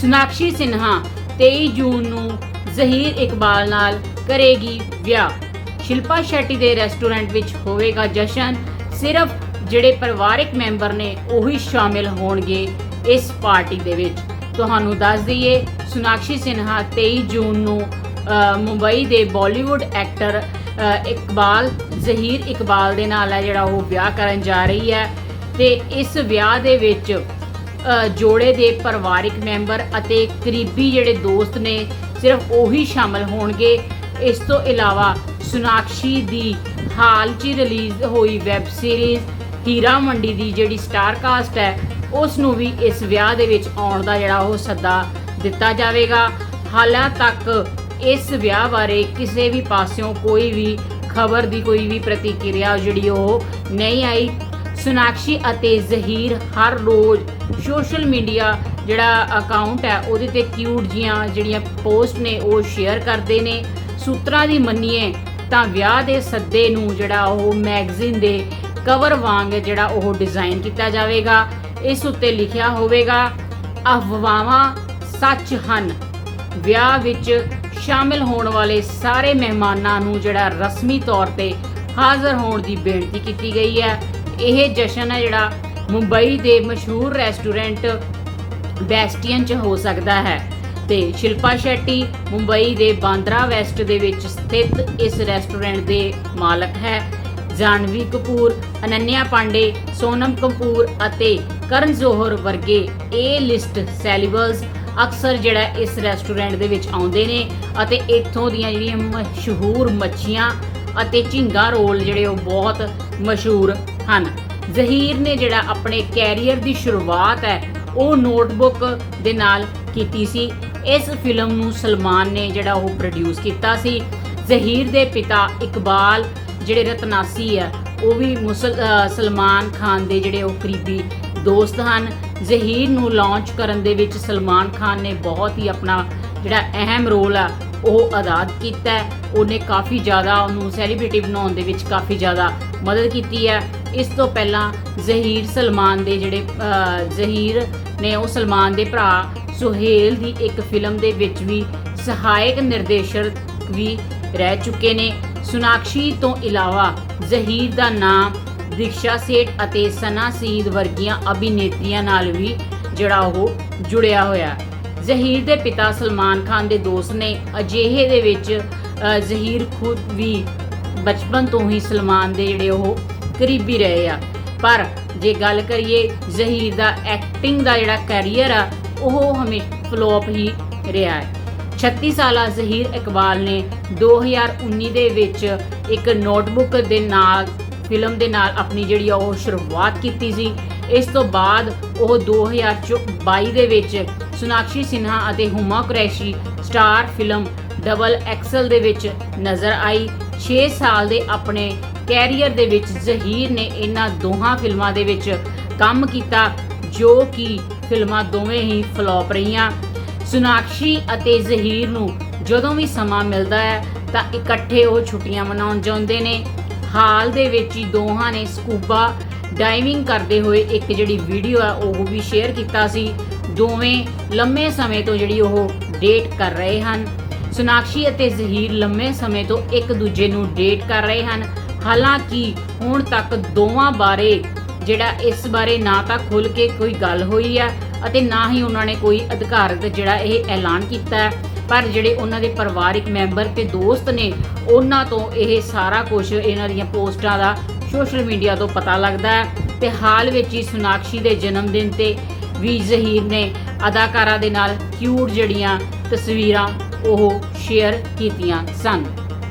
ਸੁਨਾਕਸ਼ੀ ਸਿਨਹਾ 23 ਜੂਨ ਨੂੰ ਜ਼ਹੀਰ ਇਕਬਾਲ ਨਾਲ ਕਰੇਗੀ ਵਿਆਹ। ਸ਼ਿਲਪਾ ਸ਼ੈਟੀ ਦੇ ਰੈਸਟੋਰੈਂਟ ਵਿੱਚ ਹੋਵੇਗਾ ਜਸ਼ਨ। ਸਿਰਫ ਜਿਹੜੇ ਪਰਿਵਾਰਕ ਮੈਂਬਰ ਨੇ ਉਹੀ ਸ਼ਾਮਿਲ ਹੋਣਗੇ ਇਸ ਪਾਰਟੀ ਦੇ ਵਿੱਚ। ਤੁਹਾਨੂੰ ਦੱਸ ਦਈਏ ਸੁਨਾਕਸ਼ੀ ਸਿਨਹਾ 23 ਜੂਨ ਨੂੰ ਮੁੰਬਈ ਦੇ ਬਾਲੀਵੁੱਡ ਐਕਟਰ ਇਕਬਾਲ, ਜ਼ਹੀਰ ਇਕਬਾਲ ਦੇ ਨਾਲ ਹੈ ਜਿਹੜਾ ਉਹ ਵਿਆਹ ਕਰਨ ਜਾ ਰਹੀ ਹੈ। ਤੇ ਇਸ ਵਿਆਹ ਦੇ ਵਿੱਚ ਜੋੜੇ ਦੇ ਪਰਿਵਾਰਿਕ ਮੈਂਬਰ ਅਤੇ ਕਰੀਬੀ ਜਿਹੜੇ ਦੋਸਤ ਨੇ ਸਿਰਫ ਉਹੀ ਸ਼ਾਮਲ ਹੋਣਗੇ। ਇਸ ਤੋਂ ਇਲਾਵਾ ਸੁਨਾਕਸ਼ੀ ਦੀ ਹਾਲ 'ਚ ਹੀ ਰਿਲੀਜ਼ ਹੋਈ ਵੈਬ ਸੀਰੀਜ਼ ਹੀਰਾ ਮੰਡੀ ਦੀ ਜਿਹੜੀ ਸਟਾਰ ਕਾਸਟ ਹੈ, ਉਸ ਨੂੰ ਵੀ ਇਸ ਵਿਆਹ ਦੇ ਵਿੱਚ ਆਉਣ ਦਾ ਜਿਹੜਾ ਉਹ ਸੱਦਾ ਦਿੱਤਾ ਜਾਵੇਗਾ। ਹਾਲਾਂ ਤੱਕ ਇਸ ਵਿਆਹ ਬਾਰੇ ਕਿਸੇ ਵੀ ਪਾਸਿਓਂ ਕੋਈ ਵੀ ਖਬਰ ਦੀ ਕੋਈ ਵੀ ਪ੍ਰਤੀਕਿਰਿਆ ਜਿਹੜੀ ਉਹ ਨਹੀਂ ਆਈ। ਸੁਨਾਕਸ਼ੀ ਅਤੇ ਜ਼ਹੀਰ ਹਰ ਰੋਜ਼ ਸੋਸ਼ਲ ਮੀਡੀਆ ਜਿਹੜਾ ਅਕਾਊਂਟ ਹੈ, ਉਹਦੇ ਤੇ ਕਿਊਟ ਜੀਆਂ ਜਿਹੜੀਆਂ ਪੋਸਟ ਨੇ, ਉਹ ਸ਼ੇਅਰ ਕਰਦੇ ਨੇ। ਸੂਤਰਾਂ ਦੀ ਮੰਨੀਏ ਤਾਂ ਵਿਆਹ ਦੇ ਸੱਦੇ ਨੂੰ ਜਿਹੜਾ ਉਹ ਮੈਗਜ਼ੀਨ ਦੇ ਕਵਰ ਵਾਂਗ ਜਿਹੜਾ ਉਹ ਡਿਜ਼ਾਈਨ ਕੀਤਾ ਜਾਵੇਗਾ। ਇਸ ਉੱਤੇ ਲਿਖਿਆ ਹੋਵੇਗਾ, ਅਫਵਾਹਾਂ ਸੱਚ ਹਨ। ਵਿਆਹ ਵਿੱਚ ਸ਼ਾਮਿਲ ਹੋਣ ਵਾਲੇ ਸਾਰੇ ਮਹਿਮਾਨਾਂ ਨੂੰ ਜਿਹੜਾ ਰਸਮੀ ਤੌਰ ਤੇ ਹਾਜ਼ਰ ਹੋਣ ਦੀ ਬੇਨਤੀ ਕੀਤੀ ਗਈ ਹੈ। ਇਹ ਜਸ਼ਨ ਹੈ ਜਿਹੜਾ ਮੁੰਬਈ ਦੇ ਮਸ਼ਹੂਰ ਰੈਸਟੋਰੈਂਟ ਬੈਸਟੀਅਨ ਚ ਹੋ ਸਕਦਾ ਹੈ। ਤੇ ਸ਼ਿਲਪਾ ਸ਼ੈਟੀ ਮੁੰਬਈ ਦੇ ਬਾਂਦਰਾ ਵੈਸਟ ਦੇ ਵਿੱਚ ਸਥਿਤ ਇਸ ਰੈਸਟੋਰੈਂਟ ਦੇ ਮਾਲਕ ਹੈ। ਜਾਨਵੀ ਕਪੂਰ, ਅਨੰਨਿਆ ਪਾਂਡੇ, ਸੋਨਮ ਕਪੂਰ ਅਤੇ ਕਰਨ ਜੋਹਰ ਵਰਗੇ ਏ ਲਿਸਟ ਸੈਲੀਬਰਸ ਅਕਸਰ ਜਿਹੜਾ ਇਸ ਰੈਸਟੋਰੈਂਟ ਦੇ ਵਿੱਚ ਆਉਂਦੇ ਨੇ ਅਤੇ ਇੱਥੋਂ ਦੀਆਂ ਜਿਹੜੀਆਂ ਮਸ਼ਹੂਰ ਮੱਛੀਆਂ ਅਤੇ ਝਿੰਗਾ ਰੋਲ ਜਿਹੜੇ ਉਹ ਬਹੁਤ ਮਸ਼ਹੂਰ ਹਨ। ਜ਼ਹੀਰ ਨੇ ਜਿਹੜਾ ਆਪਣੇ ਕੈਰੀਅਰ ਦੀ ਸ਼ੁਰੂਆਤ ਹੈ, ਉਹ ਨੋਟਬੁੱਕ ਦੇ ਨਾਲ ਕੀਤੀ ਸੀ। ਇਸ ਫਿਲਮ ਨੂੰ ਸਲਮਾਨ ਨੇ ਜਿਹੜਾ ਉਹ ਪ੍ਰੋਡਿਊਸ ਕੀਤਾ ਸੀ। ਜ਼ਹੀਰ ਦੇ ਪਿਤਾ ਇਕਬਾਲ, ਜਿਹੜੇ ਰਤਨਾਸੀ ਆ ਉਹ ਵੀ ਮੁਸਲ ਸਲਮਾਨ ਖਾਨ ਦੇ ਜਿਹੜੇ ਉਹ ਕਰੀਬੀ ਦੋਸਤ ਹਨ। ਜ਼ਹੀਰ ਨੂੰ ਲਾਂਚ ਕਰਨ ਦੇ ਵਿੱਚ ਸਲਮਾਨ ਖਾਨ ਨੇ ਬਹੁਤ ਹੀ ਆਪਣਾ ਜਿਹੜਾ ਅਹਿਮ ਰੋਲ ਆ, ਉਹ ਅਦਾ ਕੀਤਾ ਉਹਨੇ ਕਾਫੀ ਜ਼ਿਆਦਾ ਉਹਨੂੰ ਸੈਲੀਬ੍ਰਿਟੀ ਬਣਾਉਣ ਦੇ ਵਿੱਚ ਕਾਫੀ ਜ਼ਿਆਦਾ ਮਦਦ ਕੀਤੀ ਹੈ। ਇਸ ਤੋਂ ਪਹਿਲਾਂ ਜ਼ਹੀਰ ਸਲਮਾਨ ਦੇ ਜਿਹੜੇ ਜ਼ਹੀਰ ਨੇ ਉਹ ਸਲਮਾਨ ਦੇ ਭਰਾ ਸੁਹੇਲ ਦੀ ਇੱਕ ਫਿਲਮ ਦੇ ਵਿੱਚ ਵੀ ਸਹਾਇਕ ਨਿਰਦੇਸ਼ਕ ਵੀ ਰਹਿ ਚੁੱਕੇ ਨੇ। ਸੁਨਾਕਸ਼ੀ ਤੋਂ ਇਲਾਵਾ ਜ਼ਹੀਰ ਦਾ ਨਾਮ ਦਿਕਸ਼ਾ ਸੇਠ ਅਤੇ ਸਨਾ ਸੀਦ ਵਰਗੀਆਂ ਅਭਿਨੇਤਰੀਆਂ ਨਾਲ ਵੀ ਜਿਹੜਾ ਉਹ ਜੁੜਿਆ ਹੋਇਆ ਜ਼ਹੀਰ ਦੇ ਪਿਤਾ ਸਲਮਾਨ ਖਾਨ ਦੇ ਦੋਸਤ ਨੇ ਅਜਿਹੇ ਦੇ ਵਿੱਚ ਜ਼ਹੀਰ ਖੁਦ ਵੀ ਬਚਪਨ ਤੋਂ ਹੀ ਸਲਮਾਨ ਦੇ ਜਿਹੜੇ ਉਹ ਕਰੀਬੀ ਰਹੇ ਆ। ਪਰ ਜੇ ਗੱਲ ਕਰੀਏ ਜ਼ਹੀਰ ਦਾ ਐਕਟਿੰਗ ਦਾ ਜਿਹੜਾ ਕੈਰੀਅਰ ਆ, ਉਹ ਹਮੇਸ਼ਾ ਫਲੋਪ ਹੀ ਰਿਹਾ ਹੈ। 36 ਸਾਲਾ ਜ਼ਹੀਰ ਇਕਬਾਲ ਨੇ 2019 ਦੇ ਵਿੱਚ ਇੱਕ ਨੋਟਬੁੱਕ ਦੇ ਨਾਲ ਫਿਲਮ ਦੇ ਨਾਲ ਆਪਣੀ ਜਿਹੜੀ ਆ ਉਹ ਸ਼ੁਰੂਆਤ ਕੀਤੀ ਸੀ। ਇਸ ਤੋਂ ਬਾਅਦ ਉਹ 2022 ਦੇ ਵਿੱਚ ਸੁਨਾਕਸ਼ੀ ਸਿਨਹਾ ਅਤੇ Huma Qureshi star film double XL ਦੇ ਵਿੱਚ ਨਜ਼ਰ ਆਈ। 6 ਸਾਲ ਦੇ ਆਪਣੇ ਕੈਰੀਅਰ ਦੇ ਵਿੱਚ ਜ਼ਹੀਰ ਨੇ ਇਹਨਾਂ ਦੋਹਾਂ ਫਿਲਮਾਂ ਦੇ ਵਿੱਚ ਕੰਮ ਕੀਤਾ, ਜੋ ਕਿ ਫਿਲਮਾਂ ਦੋਵੇਂ ਹੀ ਫਲॉप ਰਹੀਆਂ। ਸੁਨਾਕਸ਼ੀ ਅਤੇ ਜ਼ਹੀਰ ਨੂੰ ਜਦੋਂ ਵੀ ਸਮਾਂ ਮਿਲਦਾ ਹੈ, ਤਾਂ ਇਕੱਠੇ ਉਹ ਛੁੱਟੀਆਂ ਮਨਾਉਣ ਜਾਂਦੇ ਨੇ। ਹਾਲ ਦੇ ਵਿੱਚ ਹੀ ਦੋਹਾਂ ਨੇ ਸਕੂਬਾ ਡਾਈਵਿੰਗ ਕਰਦੇ ਹੋਏ ਇੱਕ ਜਿਹੜੀ ਵੀਡੀਓ ਆ, ਉਹ ਵੀ ਸ਼ੇਅਰ ਕੀਤਾ ਸੀ। ਦੋਵੇਂ ਲੰਮੇ ਸਮੇਂ ਤੋਂ ਜਿਹੜੀ ਉਹ ਡੇਟ ਕਰ ਰਹੇ ਹਨ। ਸੁਨਾਕਸ਼ੀ ਅਤੇ ਜ਼ਹੀਰ ਲੰਮੇ ਸਮੇਂ ਤੋਂ ਇੱਕ ਦੂਜੇ ਨੂੰ ਡੇਟ ਕਰ ਰਹੇ ਹਨ। ਹਾਲਾਂਕਿ ਹੁਣ ਤੱਕ ਦੋਵਾਂ ਬਾਰੇ ਜਿਹੜਾ ਇਸ ਬਾਰੇ ਨਾ ਤਾਂ ਖੁੱਲ ਕੇ ਕੋਈ ਗੱਲ ਹੋਈ ਹੈ ਅਤੇ ਨਾ ਹੀ ਉਹਨਾਂ ਨੇ ਕੋਈ ਅਧਿਕਾਰਤ ਜਿਹੜਾ ਇਹ ਐਲਾਨ ਕੀਤਾ ਹੈ। ਪਰ ਜਿਹੜੇ ਉਹਨਾਂ ਦੇ ਪਰਿਵਾਰਿਕ ਮੈਂਬਰ ਤੇ ਦੋਸਤ ਨੇ, ਉਹਨਾਂ ਤੋਂ ਇਹ ਸਾਰਾ ਕੁਝ ਇਹਨਾਂ ਦੀਆਂ ਪੋਸਟਾਂ ਦਾ ਸੋਸ਼ਲ ਮੀਡੀਆ ਤੋਂ ਪਤਾ ਲੱਗਦਾ ਹੈ ਤੇ ਹਾਲ ਵਿੱਚ ਹੀ ਸੁਨਾਕਸ਼ੀ ਦੇ ਜਨਮ ਦਿਨ ਤੇ ਵੀ ਜ਼ਹੀਰ ਨੇ ਅਦਾਕਾਰਾ ਦੇ ਨਾਲ ਕਿਊਟ ਜਿਹੜੀਆਂ ਤਸਵੀਰਾਂ ਉਹ ਸ਼ੇਅਰ ਕੀਤੀਆਂ ਸਨ।